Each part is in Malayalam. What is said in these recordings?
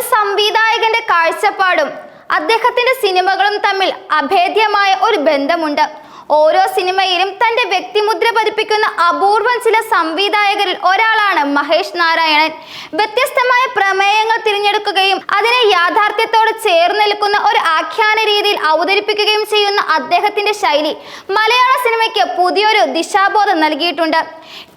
ഒരു സംവിധായകന്റെ കാഴ്ചപ്പാടും അദ്ദേഹത്തിന്റെ സിനിമകളും തമ്മിൽ അഭേദ്യമായ ഒരു ബന്ധമുണ്ട്. ഓരോ സിനിമയിലും തന്റെ വ്യക്തിമുദ്ര പതിപ്പിക്കുന്ന അപൂർവം ചില സംവിധായകരിൽ ഒരാളാണ് മഹേഷ് നാരായണൻ. വ്യത്യസ്തമായ പ്രമേയങ്ങൾ തിരഞ്ഞെടുക്കുകയും അതിനെ യാഥാർത്ഥ്യത്തോട് ചേർന്ന് നിൽക്കുന്ന ഒരു ആഖ്യാന രീതിയിൽ അവതരിപ്പിക്കുകയും ചെയ്യുന്ന അദ്ദേഹത്തിന്റെ ശൈലി മലയാള സിനിമയ്ക്ക് പുതിയൊരു ദിശാബോധം നൽകിയിട്ടുണ്ട്.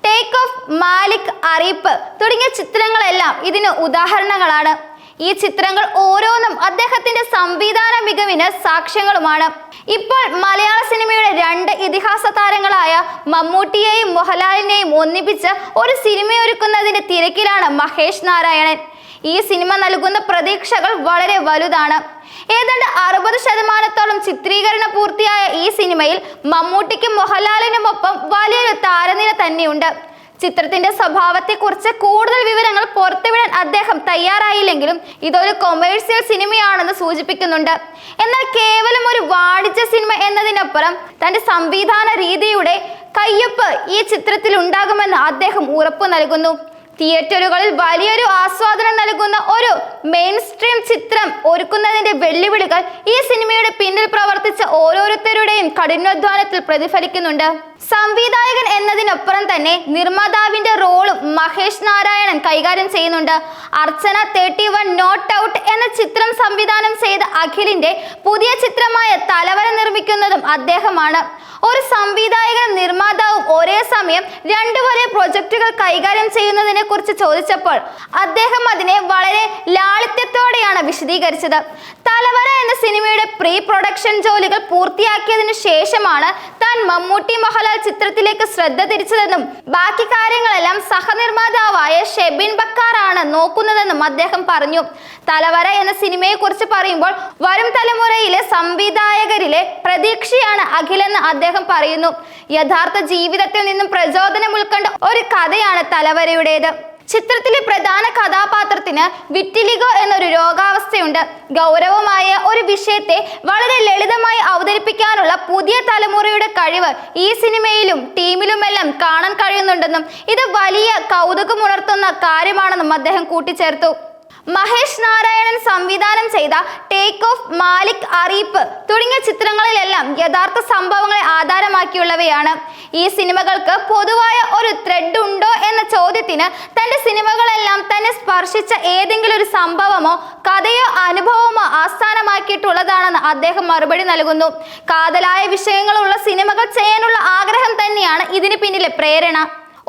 ടേക്ക് ഓഫ് മാലിക് അറിയിപ്പ് തുടങ്ങിയ ചിത്രങ്ങളെല്ലാം ഇതിന് ഉദാഹരണങ്ങളാണ്. ഈ ചിത്രങ്ങൾ ഓരോന്നും അദ്ദേഹത്തിന്റെ സംവിധാന മികവിന് സാക്ഷ്യങ്ങളുമാണ്. ഇപ്പോൾ മലയാള സിനിമയുടെ രണ്ട് ഇതിഹാസ താരങ്ങളായ മമ്മൂട്ടിയെയും മോഹൻലാലിനെയും ഒന്നിപ്പിച്ച് ഒരു സിനിമയൊരുക്കുന്നതിന്റെ തിരക്കിലാണ് മഹേഷ് നാരായണൻ. ഈ സിനിമ നൽകുന്ന പ്രതീക്ഷകൾ വളരെ വലുതാണ്. ഏതാണ്ട് അറുപത് ശതമാനത്തോളം ചിത്രീകരണം പൂർത്തിയായ ഈ സിനിമയിൽ മമ്മൂട്ടിക്കും മോഹൻലാലിനുമൊപ്പം വലിയൊരു താരനിര തന്നെയുണ്ട്. ചിത്രത്തിന്റെ സ്വഭാവത്തെക്കുറിച്ച് കൂടുതൽ വിവരങ്ങൾ പുറത്തുവിടാൻ അദ്ദേഹം തയ്യാറായില്ലെങ്കിലും ഇതൊരു കൊമേഴ്സ്യൽ സിനിമയാണെന്ന് സൂചിപ്പിക്കുന്നുണ്ട്. എന്നാൽ കേവലം ഒരു വാണിജ്യ സിനിമ എന്നതിനപ്പുറം തന്റെ സംവിധാന രീതിയുടെ കയ്യൊപ്പ് ഈ ചിത്രത്തിൽ ഉണ്ടാകുമെന്ന് അദ്ദേഹം ഉറപ്പു നൽകുന്നു. തിയേറ്ററുകളിൽ വലിയൊരു ആസ്വാദനം നൽകുന്ന ഒരു മെയിൻ സ്ട്രീം ചിത്രം ഒരുക്കുന്നതിന്റെ വെല്ലുവിളികൾ ഈ സിനിമയുടെ പിന്നിൽ പ്രവർത്തിച്ച ഓരോരുത്തരുടെയും കഠിനാധ്വാനത്തിൽ പ്രതിഫലിക്കുന്നുണ്ട്. സംവിധായകൻ എന്നതിനൊപ്പം തന്നെ നിർമ്മാതാവിന്റെ റോളും മഹേഷ് നാരായണൻ കൈകാര്യം ചെയ്യുന്നുണ്ട്. Archana thirty one not out എന്ന ചിത്രം സംവിധാനം ചെയ്ത അഖിലിന്റെ പുതിയ ചിത്രമായ തലവര നിർമ്മിക്കുന്നതും അദ്ദേഹമാണ്. ഒരു സംവിധായകനും നിർമ്മാതാവും ഒരേ സമയം രണ്ടു വലിയ പ്രൊജക്ടുകൾ കൈകാര്യം ചെയ്യുന്നതിനെ കുറിച്ച് ചോദിച്ചപ്പോൾ അദ്ദേഹം അതിനെ വളരെ ലാളിത്യത്തോടെയാണ് വിശദീകരിച്ചത്. തലവര എന്ന സിനിമയുടെ പ്രീ പ്രൊഡക്ഷൻ ജോലികൾ പൂർത്തിയാക്കിയതിനു ശേഷമാണ് താൻ മമ്മൂട്ടി മോഹൻലാൽ ചിത്രത്തിലേക്ക് ശ്രദ്ധ തിരിച്ചതെന്നും ബാക്കി കാര്യങ്ങളെല്ലാം സഹനിർമ്മാതാവായ ഷെബിൻ ബക്കാറാണ് നോക്കുന്നതെന്നും അദ്ദേഹം പറഞ്ഞു. തലവര എന്ന സിനിമയെ കുറിച്ച് പറയുമ്പോൾ വരും തലമുറയിലെ സംവിധായകരിലെ പ്രതീക്ഷയാണ് അഖിലെന്ന് അദ്ദേഹം പറയുന്നു. യഥാർത്ഥ ജീവിതത്തിൽ നിന്നും പ്രചോദനം ഉൾക്കൊണ്ട ഒരു കഥയാണ് തലവരയുടേത്. ചിത്രത്തിലെ പ്രധാന കഥാപാത്രത്തിന് വിറ്റിലിഗോ എന്നൊരു രോഗാവസ്ഥയുണ്ട്. ഗൗരവമായ ഒരു വിഷയത്തെ വളരെ ലളിതമായി അവതരിപ്പിക്കാനുള്ള പുതിയ തലമുറയുടെ കഴിവ് ഈ സിനിമയിലും ടീമിലുമെല്ലാം കാണാൻ കഴിയുന്നുണ്ടെന്നും ഇത് വലിയ കൗതുകമുണർത്തുന്ന കാര്യമാണെന്നും അദ്ദേഹം കൂട്ടിച്ചേർത്തു. മഹേഷ് നാരായണൻ സംവിധാനം ചെയ്ത ടേക്ക് ഓഫ് മാലിക് അറിയിപ്പ് തുടങ്ങിയ ചിത്രങ്ങളിലെല്ലാം യഥാർത്ഥ സംഭവങ്ങളെ ആധാരമാക്കിയുള്ളവയാണ്. ഈ സിനിമകൾക്ക് പൊതുവായ ഒരു ത്രെഡ് ഉണ്ടോ എന്ന ചോദ്യത്തിന് തന്റെ സിനിമകളെല്ലാം തന്നെ സ്പർശിച്ച ഏതെങ്കിലും ഒരു സംഭവമോ കഥയോ അനുഭവമോ ആസ്ഥാനമാക്കിയിട്ടുള്ളതാണെന്ന് അദ്ദേഹം മറുപടി നൽകുന്നു. കാതലായ വിഷയങ്ങളുള്ള സിനിമകൾ ചെയ്യാനുള്ള ആഗ്രഹം തന്നെയാണ് ഇതിന് പിന്നിലെ പ്രേരണ.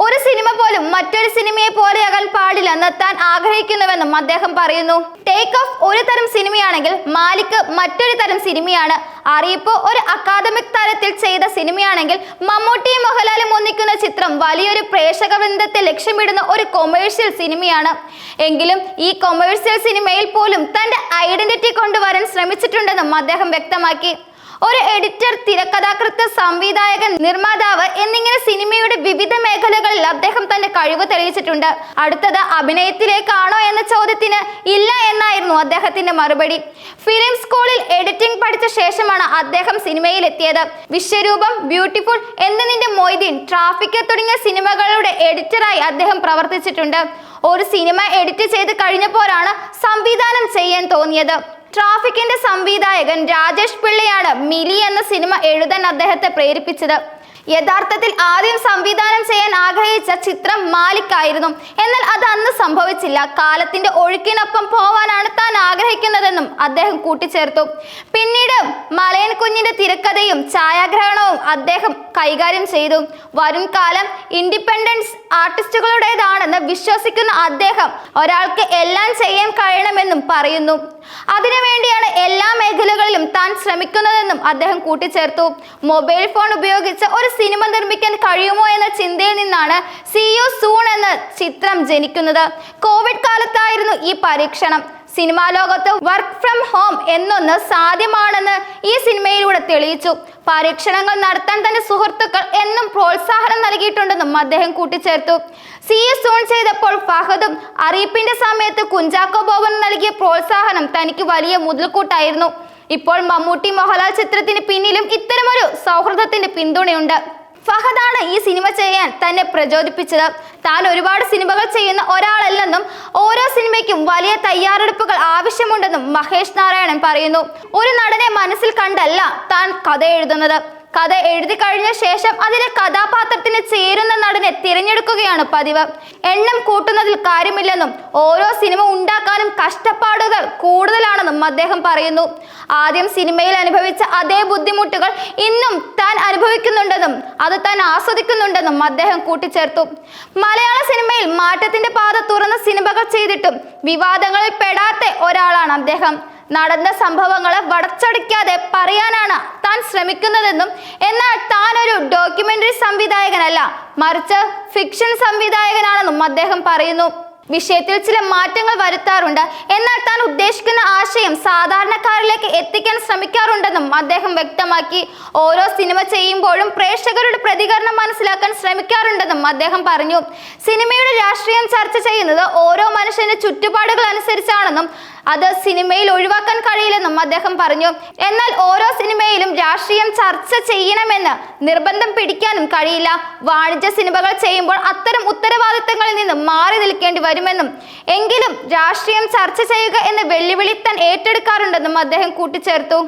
ഒരു സിനിമ പോലും മറ്റൊരു സിനിമയെ പോലെയാകാൻ പാടില്ലെന്ന് താൻ ആഗ്രഹിക്കുന്നുവെന്നും അദ്ദേഹം പറയുന്നു. ടേക്ക് ഓഫ് ഒരു തരം സിനിമയാണെങ്കിൽ മാലിക് മറ്റൊരു തരം സിനിമയാണ്. അറിയിപ്പ് ഒരു അക്കാദമിക് തരത്തിൽ ചെയ്ത സിനിമയാണെങ്കിൽ മമ്മൂട്ടിയും മോഹൻലാലും ഒന്നിക്കുന്ന ചിത്രം വലിയൊരു പ്രേക്ഷക വൃന്ദത്തെ ലക്ഷ്യമിടുന്ന ഒരു കൊമേഴ്ഷ്യൽ സിനിമയാണ്. എങ്കിലും ഈ കൊമേഴ്ഷ്യൽ സിനിമയിൽ പോലും തന്റെ ഐഡന്റിറ്റി കൊണ്ടുവരാൻ ശ്രമിച്ചിട്ടുണ്ടെന്നും അദ്ദേഹം വ്യക്തമാക്കി. ഒരു എഡിറ്റർ തിരക്കഥാകൃത്ത് സംവിധായകൻ നിർമ്മാതാവ് എന്നിങ്ങനെ സിനിമയുടെ വിവിധ അദ്ദേഹം തന്റെ കഴിവ് തെളിയിച്ചിട്ടുണ്ട്. അടുത്തത് അഭിനയത്തിലേക്കാണോ എന്ന ചോദ്യത്തിന് ഇല്ല എന്നായിരുന്നു അദ്ദേഹത്തിന്റെ മറുപടി. ഫിലിം സ്കൂളിൽ എഡിറ്റിംഗ് പഠിച്ച ശേഷമാണ് അദ്ദേഹം സിനിമയിൽ എത്തിയത് വിശ്വരൂപം ബ്യൂട്ടിഫുൾ എന്നതിന്റെ മൊയ്തീൻ ട്രാഫിക് തുടങ്ങിയ സിനിമകളുടെ എഡിറ്ററായി അദ്ദേഹം പ്രവർത്തിച്ചിട്ടുണ്ട്. ഒരു സിനിമ എഡിറ്റ് ചെയ്ത് കഴിഞ്ഞപ്പോഴാണ് സംവിധാനം ചെയ്യാൻ തോന്നിയത്. ട്രാഫിക്കിന്റെ സംവിധായകൻ രാജേഷ് പിള്ളയാണ് മിലി എന്ന സിനിമ എഴുതാൻ അദ്ദേഹത്തെ പ്രേരിപ്പിച്ചത്. യഥാർത്ഥത്തിൽ ആദ്യം സംവിധാനം ചെയ്യാൻ ആഗ്രഹിച്ച ചിത്രം മാലിക് ആയിരുന്നു എന്നാൽ അത് അന്ന് സംഭവിച്ചില്ല. കാലത്തിന്റെ ഒഴുക്കിനൊപ്പം പോവാനാണ് താൻ ആഗ്രഹിക്കുന്നതെന്നും അദ്ദേഹം കൂട്ടിച്ചേർത്തു. പിന്നീട് മലയൻ കുഞ്ഞിന്റെ തിരക്കഥയും ഛായാഗ്രഹണവും അദ്ദേഹം കൈകാര്യം ചെയ്തു. വരും കാലം ഇൻഡിപെൻഡൻസ് ആർട്ടിസ്റ്റുകളുടേതാണെന്ന് വിശ്വസിക്കുന്ന അദ്ദേഹം ഒരാൾക്ക് എല്ലാം ചെയ്യാൻ കഴിയണമെന്നും പറയുന്നു. അതിനുവേണ്ടിയാണ് എല്ലാ മേഖലകളിലും താൻ ശ്രമിക്കുന്നതെന്നും അദ്ദേഹം കൂട്ടിച്ചേർത്തു. മൊബൈൽ ഫോൺ ഉപയോഗിച്ച് ഒരു സിനിമ നിർമ്മിക്കാൻ കഴിയുമോ എന്ന ചിന്തയിൽ നിന്നാണ് സി യു സൂൺ എന്ന ചിത്രം ജനിക്കുന്നത്. കോവിഡ് കാലത്തായിരുന്നു ഈ പരീക്ഷണം. സിനിമാ ലോകത്ത് വർക്ക് ഫ്രം ഹോം എന്നൊന്ന് സാധ്യമാണെന്ന് ഈ സിനിമയിലൂടെ തെളിയിച്ചു. പരീക്ഷണങ്ങൾ നടത്താൻ തന്റെ സുഹൃത്തുക്കൾ എന്നും പ്രോത്സാഹനം നൽകിയിട്ടുണ്ടെന്നും അദ്ദേഹം കൂട്ടിച്ചേർത്തു. സി എസ് സോൺ ചെയ്തപ്പോൾ ഫഹദും അറിയിപ്പിന്റെ സമയത്ത് കുഞ്ചാക്കോ ബോബൻ നൽകിയ പ്രോത്സാഹനം തനിക്ക് വലിയ മുതൽക്കൂട്ടായിരുന്നു. ഇപ്പോൾ മമ്മൂട്ടി മോഹൻലാൽ ചിത്രത്തിന് പിന്നിലും ഇത്തരമൊരു സൗഹൃദത്തിന്റെ പിന്തുണയുണ്ട്. ഫഹദാണ് ഈ സിനിമ ചെയ്യാൻ തന്നെ പ്രചോദിപ്പിച്ചത്. താൻ ഒരുപാട് സിനിമകൾ ചെയ്യുന്ന ഒരാളല്ലെന്നും ഓരോ സിനിമയ്ക്കും വലിയ തയ്യാറെടുപ്പുകൾ ആവശ്യമുണ്ടെന്നും മഹേഷ് നാരായണൻ പറയുന്നു. ഒരു നടനെ മനസ്സിൽ കണ്ടല്ല താൻ കഥ എഴുതുന്നത്. കഥ എഴുതി കഴിഞ്ഞ ശേഷം അതിലെ കഥാപാത്രത്തിന് ചേരുന്ന നടനെ തിരഞ്ഞെടുക്കുകയാണ് പതിവ്. എണ്ണം കൂട്ടുന്നതിൽ കാര്യമില്ലെന്നും ഓരോ സിനിമ ഉണ്ടാക്കാനും കഷ്ടപ്പാടുകൾ കൂടുതലാണെന്നും അദ്ദേഹം പറയുന്നു. ആദ്യം സിനിമയിൽ അനുഭവിച്ച അതേ ബുദ്ധിമുട്ടുകൾ ഇന്നും താൻ അനുഭവിക്കുന്നുണ്ടെന്നും അത് താൻ ആസ്വദിക്കുന്നുണ്ടെന്നും അദ്ദേഹം കൂട്ടിച്ചേർത്തു. മലയാള സിനിമയിൽ മാറ്റത്തിന്റെ പാത തുറന്ന സിനിമകൾ ചെയ്തിട്ടും വിവാദങ്ങളിൽ പെടാത്ത ഒരാളാണ് അദ്ദേഹം. നടന്ന സംഭവങ്ങളെ വടച്ചടിക്കാതെ പറയാനാണ് താൻ ശ്രമിക്കുന്നതെന്നും എന്നാൽ താൻ ഒരു ഡോക്യുമെന്ററി സംവിധായകനല്ല മറിച്ച് ഫിക്ഷൻ സംവിധായകനാണെന്നും അദ്ദേഹം പറയുന്നു. വിഷയത്തിൽ ചില മാറ്റങ്ങൾ വരുത്താറുണ്ട്. എന്നാൽ താൻ ഉദ്ദേശിക്കുന്ന ആശയം സാധാരണക്കാരിലേക്ക് എത്തിക്കാൻ ശ്രമിക്കാറുണ്ടെന്നും അദ്ദേഹം വ്യക്തമാക്കി. ഓരോ സിനിമ ചെയ്യുമ്പോഴും പ്രേക്ഷകരുടെ പ്രതികരണം മനസ്സിലാക്കാൻ ശ്രമിക്കാറുണ്ടെന്നും അദ്ദേഹം പറഞ്ഞു. സിനിമയുടെ രാഷ്ട്രീയം ചർച്ച ചെയ്യുന്നത് ഓരോ മനുഷ്യന്റെ ചുറ്റുപാടുകൾ അനുസരിച്ചാണെന്നും അത് സിനിമയിൽ ഒഴിവാക്കാൻ കഴിയില്ലെന്നും അദ്ദേഹം പറഞ്ഞു. എന്നാൽ ഓരോ സിനിമയിലും രാഷ്ട്രീയം ചർച്ച ചെയ്യണമെന്ന് നിർബന്ധം പിടിക്കാനും കഴിയില്ല. വാണിജ്യ സിനിമകൾ ചെയ്യുമ്പോൾ അത്തരം ഉത്തരവാദിത്തങ്ങളിൽ നിന്ന് മാറി നിൽക്കേണ്ടി വരുമെന്നും എങ്കിലും രാഷ്ട്രീയം ചർച്ച ചെയ്യുക എന്ന വെല്ലുവിളി താൻ ഏറ്റെടുക്കാറുണ്ടെന്നും അദ്ദേഹം കൂട്ടിച്ചേർത്തു.